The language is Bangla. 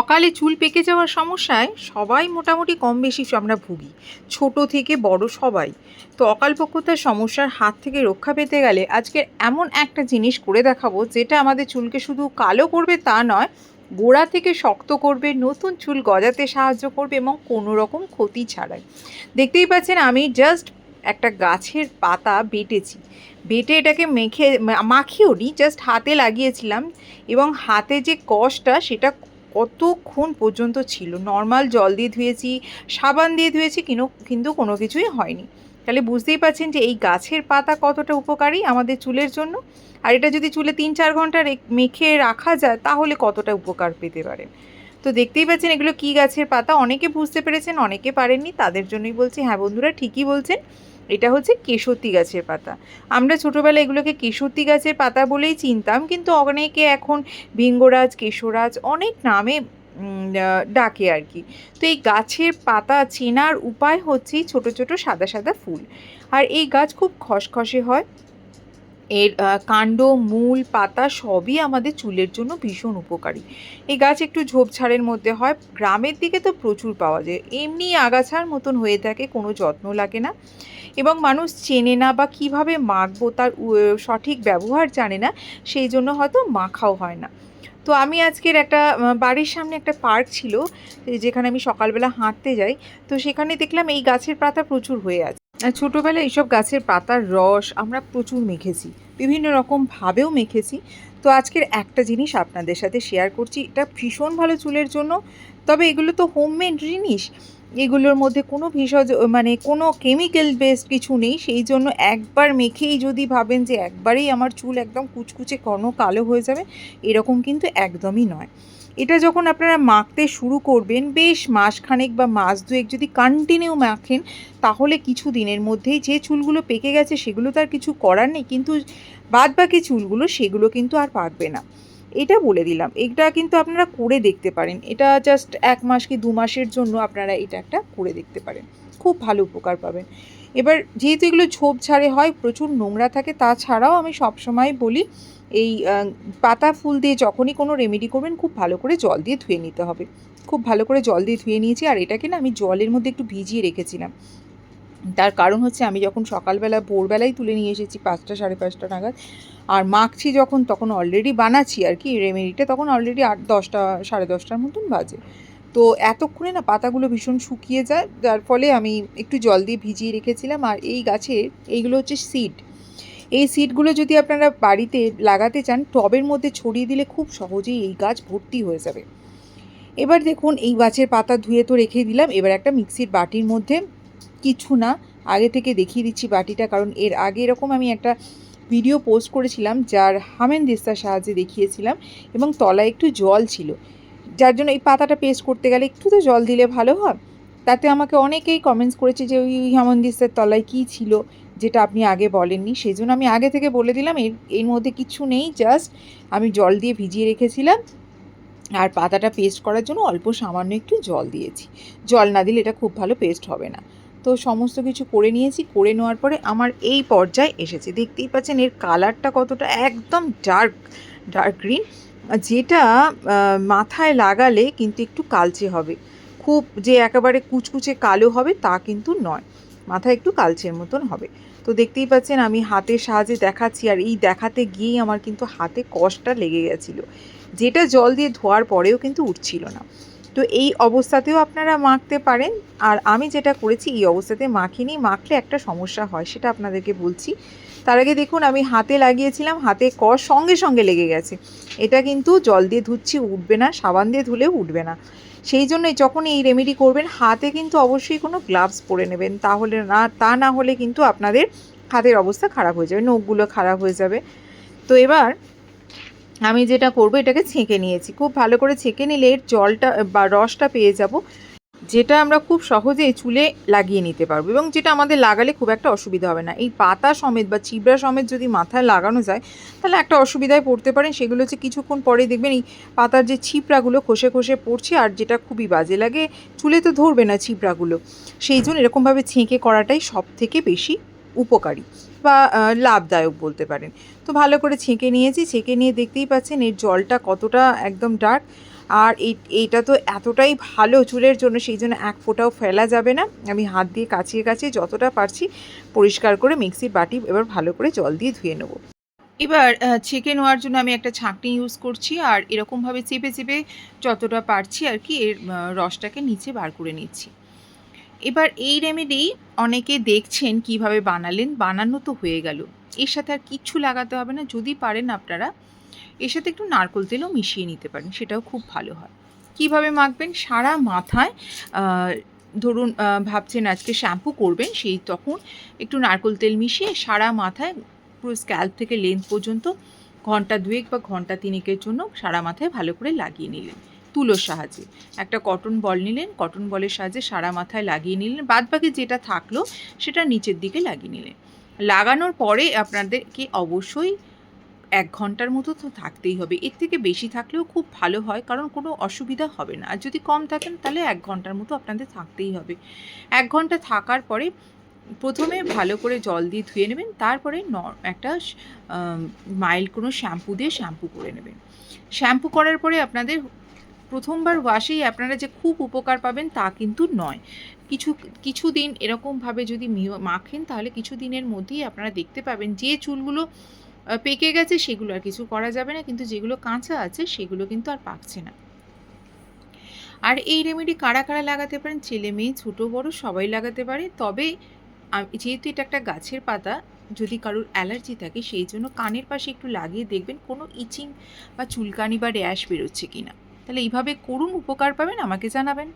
অকালে চুল পেকে যাওয়ার সমস্যায় সবাই মোটামুটি কম বেশি আমরা ভুগি। ছোট থেকে বড় সবাই। তো অকালপক্কতার সমস্যার হাত থেকে রক্ষা পেতে গেলে আজকে এমন একটা জিনিস করে দেখাবো, যেটা আমাদের চুলকে শুধু কালো করবে তা নয়, গোড়া থেকে শক্ত করবে, নতুন চুল গজাতে সাহায্য করবে এবং কোনো রকম ক্ষতি ছাড়াই। দেখতেই পাচ্ছেন আমি জাস্ট একটা গাছের পাতা বেটেছি। বেটে এটাকে মেখে মাখিও নি জাস্ট হাতে লাগিয়েছিলাম এবং হাতে যে কষটা সেটা কতক্ষণ পর্যন্ত ছিল? নর্মাল জল দিয়ে ধুয়েছি, সাবান দিয়ে ধুয়েছি কিন্তু কিন্তু কোনো কিছুই হয়নি। তাহলে বুঝতেই পারছেন যে এই গাছের পাতা কতটা উপকারী আমাদের চুলের জন্য? আর এটা যদি চুলে তিন চার ঘণ্টা মেখে রাখা যায়, তাহলে কতটা উপকার পেতে পারেন? তো দেখতেই পাচ্ছেন এগুলো কী গাছের পাতা? অনেকে বুঝতে পেরেছেন, অনেকে পারেননি, তাদের জন্যই বলছি। হ্যাঁ বন্ধুরা, ঠিকই বলছেন। এটা হচ্ছে কেশতি গাছের পাতা। আমরা ছোটোবেলায় এগুলোকে কেশতি গাছের পাতা বলেই চিনতাম, কিন্তু অনেকে এখন ভিঙ্গরাজ, কেশরাজ অনেক নামে ডাকে আর কি। তো এই গাছের পাতা চেনার উপায় হচ্ছে ছোট ছোট, সাদা সাদা ফুল। আর এই গাছ খুব খসখসে হয়। এর কাণ্ড, মূল, পাতা সবই আমাদের চুলের জন্য ভীষণ উপকারী। এই গাছ একটু ঝোপঝাড়ের মধ্যে হয়, গ্রামের দিকে তো প্রচুর পাওয়া যায়। এমনি আগাছার মতন হয়ে থাকে, কোনো যত্ন লাগে না। এবং মানুষ চেনে না বা কীভাবে মাখবো তার সঠিক ব্যবহার জানে না, সেই জন্য হয়তো মাখাও হয় না। তো আমি আজকের একটা বাড়ির সামনে একটা পার্ক ছিল, যেখানে আমি সকালবেলা হাঁটতে যাই। তো সেখানে দেখলাম এই গাছের পাতা প্রচুর হয়ে আছে। ছোটোবেলায় এইসব গাছের পাতার রস আমরা প্রচুর মেখেছি, বিভিন্ন রকমভাবেও মেখেছি। তো আজকের একটা জিনিস আপনাদের সাথে শেয়ার করছি, এটা ভীষণ ভালো চুলের জন্য, তবে এগুলো তো হোমমেড জিনিস। এগুলোর মধ্যে কোনো ভেষজ মানে কোনো কেমিক্যাল বেসড কিছু নেই, সেই জন্য একবার মেখেই যদি ভাবেন যে একবারেই আমার চুল একদম কুচকুচে ঘন কালো হয়ে যাবে, এরকম কিন্তু একদমই নয়। এটা যখন আপনারা মাখতে শুরু করবেন, বেশ মাসখানেক বা মাস দুয়েক যদি কন্টিনিউ মাখেন, তাহলে কিছু দিনের মধ্যেই যে চুলগুলো পেকে গেছে সেগুলো তো আর কিছু করার নেই, কিন্তু বাদ বাকি চুলগুলো সেগুলো কিন্তু আর পাকবে না। এটা বলে দিলাম। এটা কিন্তু আপনারা করে দেখতে পারেন। এটা জাস্ট এক মাস কি দু মাসের জন্য আপনারা এটা একটা করে দেখতে পারেন। খুব ভালো উপকার পাবেন। এবার যেহেতু এগুলো ঝোপঝাড়ে হয়, প্রচুর নোংরা থাকে, তাছাড়াও আমি সবসময় বলি, এই পাতা ফুল দিয়ে যখনই কোনো রেমেডি করবেন, খুব ভালো করে জল দিয়ে ধুয়ে নিতে হবে। খুব ভালো করে জল দিয়ে ধুয়ে নিয়েছি, আর এটাকে না আমি জলের মধ্যে একটু ভিজিয়ে রেখেছিলাম। তার কারণ হচ্ছে আমি যখন সকালবেলা ভোরবেলায় তুলে নিয়ে এসেছি পাঁচটা, সাড়ে পাঁচটা নাগাদ, আর মাখছি যখন, তখন অলরেডি বানাচ্ছি আর কি রেমেডিটা তখন অলরেডি আট, দশটা, সাড়ে দশটার মতন বাজে। তো এতক্ষণে না পাতাগুলো ভীষণ শুকিয়ে যায়, যার ফলে আমি একটু জল দিয়ে ভিজিয়ে রেখেছিলাম, আর এই গাছের, এইগুলো হচ্ছে সিড এই সিডগুলো যদি আপনারা বাড়িতে লাগাতে চান, টবের মধ্যে ছড়িয়ে দিলে খুব সহজেই এই গাছ ভর্তি হয়ে যাবে। এবার দেখুন, এই গাছের পাতা ধুয়ে তো রেখে দিলাম, এবার একটা মিক্সির বাটির মধ্যে কিছু না। আগে থেকে দেখিয়ে দিচ্ছি বাটিটা, কারণ এর আগে এরকম আমি একটা ভিডিও পোস্ট করেছিলাম, যার হামেন দিস্তার সাহায্যে দেখিয়েছিলাম এবং তলায় একটু জল ছিল। যার জন্য এই পাতাটা পেস্ট করতে গেলে একটু তো জল দিলে ভালো হয়। তাতে আমাকে অনেকেই কমেন্টস করেছে যে, ওই হামন্দিস্তার তলায় কী ছিল? যেটা আপনি আগে বলেননি। সেই জন্য আমি আগে থেকে বলে দিলাম, এর এর মধ্যে কিছু নেই জাস্ট আমি জল দিয়ে ভিজিয়ে রেখেছিলাম। আর পাতাটা পেস্ট করার জন্য অল্প সামান্য একটু জল দিয়েছি। জল না দিলে এটা খুব ভালো পেস্ট হবে না। তো সমস্ত কিছু করে নিয়েছি, করে নেওয়ার পরে আমার এই পর্যায়ে এসেছে। দেখতেই পাচ্ছেন এর কালারটা কতটা একদম ডার্ক ডার্ক গ্রিন। যেটা মাথায় লাগালে কিন্তু একটু কালচে হবে। খুব যে একেবারে কুচকুচে কালো হবে তা কিন্তু নয়। মাথায় একটু কালচের মতন হবে। তো দেখতেই পাচ্ছেন আমি হাতের সাহায্যে দেখাচ্ছি। আর এই দেখাতে গিয়েই আমার কিন্তু হাতে কষ্টটা লেগে গেছিল। যেটা জল দিয়ে ধোয়ার পরেও কিন্তু উঠছিল না। তো এই অবস্থাতেও আপনারা মাখতে পারেন। আর আমি যেটা করেছি, এই অবস্থাতে মাখিনি মাখলে একটা সমস্যা হয়, সেটা আপনাদেরকে বলছি। তার আগে দেখুন, আমি হাতে লাগিয়েছিলাম, হাতে কষ সঙ্গে সঙ্গে লেগে গেছে। এটা কিন্তু জল দিয়ে ধুচ্ছি, উঠবে না, সাবান দিয়ে ধুলেও উঠবে না। সেই জন্যই যখন এই রেমেডি করবেন, হাতে কিন্তু অবশ্যই কোনো গ্লাভস পরে নেবেন। তাহলে না, তা না হলে কিন্তু আপনাদের হাতের অবস্থা খারাপ হয়ে যাবে, নখগুলো খারাপ হয়ে যাবে। তো এবার আমি যেটা করব, এটাকে ছেঁকে নিয়েছি। খুব ভালো করে ছেঁকে নিলে এর জলটা বা রসটা পেয়ে যাব। যেটা আমরা খুব সহজেই চুলে লাগিয়ে নিতে পারব এবং যেটা আমাদের লাগালে খুব একটা অসুবিধা হবে না। এই পাতা সমেত বা চিবড়া সমেত যদি মাথায় লাগানো যায়, তাহলে একটা অসুবিধায় পড়তে পারেন। সেগুলো হচ্ছে কিছুক্ষণ পরে দেখবেন এই পাতার যে ছিপড়াগুলো খসে খসে পড়ছে আর যেটা খুবই বাজে লাগে, চুলে তো ধরবে না ছিপড়াগুলো। সেই জন্য এরকমভাবে ছেঁকে করাটাই সব থেকে বেশি উপকারী। বা লাভদায়ক বলতে পারেন। তো ভালো করে ছেঁকে নিয়েছি, ছেঁকে নিয়ে দেখতেই পাচ্ছেন এর জলটা কতটা একদম ডার্ক আর এই, এইটা তো এতটাই ভালো চুলের জন্য, সেই জন্য এক ফোঁটাও ফেলা যাবে না। আমি হাত দিয়ে কাচিয়ে কাছিয়ে যতটা পারছি পরিষ্কার করে মিক্সির বাটি এবার ভালো করে জল দিয়ে ধুয়ে নেব। এবার ছেঁকে নেওয়ার জন্য আমি একটা ছাঁকনি ইউজ করছি আর এরকমভাবে চেপে চেপে যতটা পারছি আর কি এর রসটাকে নিচে বার করে নিচ্ছি। এবার এই রেমেডি অনেকে দেখছেন কীভাবে বানালেন, বানানো তো হয়ে গেল। এর সাথে আর কিচ্ছু লাগাতে হবে না, যদি পারেন আপনারা এর সাথে একটু নারকোল তেলও মিশিয়ে নিতে পারেন, সেটাও খুব ভালো হয়। কীভাবে মাখবেন? সারা মাথায় ধরুন ভাবছেন আজকে শ্যাম্পু করবেন, সেই তখন একটু নারকোল তেল মিশিয়ে সারা মাথায়, পুরো স্ক্যাল্প থেকে লেন্থ পর্যন্ত, ঘণ্টা দুয়েক বা ঘণ্টা তিনেকের জন্য সারা মাথায় ভালো করে লাগিয়ে নিলেন। তুলোর সাহায্যে। একটা কটন বল নিলেন কটন বলের সাহায্যে সারা মাথায় লাগিয়ে নিলেন বাদ বাকি যেটা থাকল সেটা নিচের দিকে লাগিয়ে নিলেন। লাগানোর পরে আপনাদেরকে অবশ্যই এক ঘণ্টার মতো তো থাকতেই হবে। এর থেকে বেশি থাকলেও খুব ভালো হয়, কারণ কোনো অসুবিধা হবে না। আর যদি কম থাকেন, তাহলে এক ঘণ্টার মতো আপনাদের থাকতেই হবে। এক ঘণ্টা থাকার পরে প্রথমে ভালো করে জল দিয়ে ধুয়ে নেবেন, তারপরে ন, একটা মাইল্ড কোনো শ্যাম্পু দিয়ে শ্যাম্পু করে নেবেন। শ্যাম্পু করার পরে আপনাদের প্রথমবার ওয়াশেই আপনারা যে খুব উপকার পাবেন তা কিন্তু নয়। কিছু কিছু দিন এরকমভাবে যদি মাখেন, তাহলে কিছু দিনের মধ্যেই আপনারা দেখতে পাবেন যে চুলগুলো পেকে গেছে সেগুলো আর কিছু করা যাবে না, কিন্তু যেগুলো কাঁচা আছে সেগুলো কিন্তু আর পাকছে না। আর এই রেমেডি কারা কারা লাগাতে পারেন? ছেলে মেয়ে, ছোটো, বড়, সবাই লাগাতে পারে। তবে যেহেতু এটা একটা গাছের পাতা, যদি কারোর অ্যালার্জি থাকে, সেই জন্য কানের পাশে একটু লাগিয়ে দেখবেন কোনো ইচিং বা চুলকানি বা র্যাশ বেরোচ্ছে কি না তাহলে এইভাবে করুন উপকার পাবেন আমাকে জানাবেন।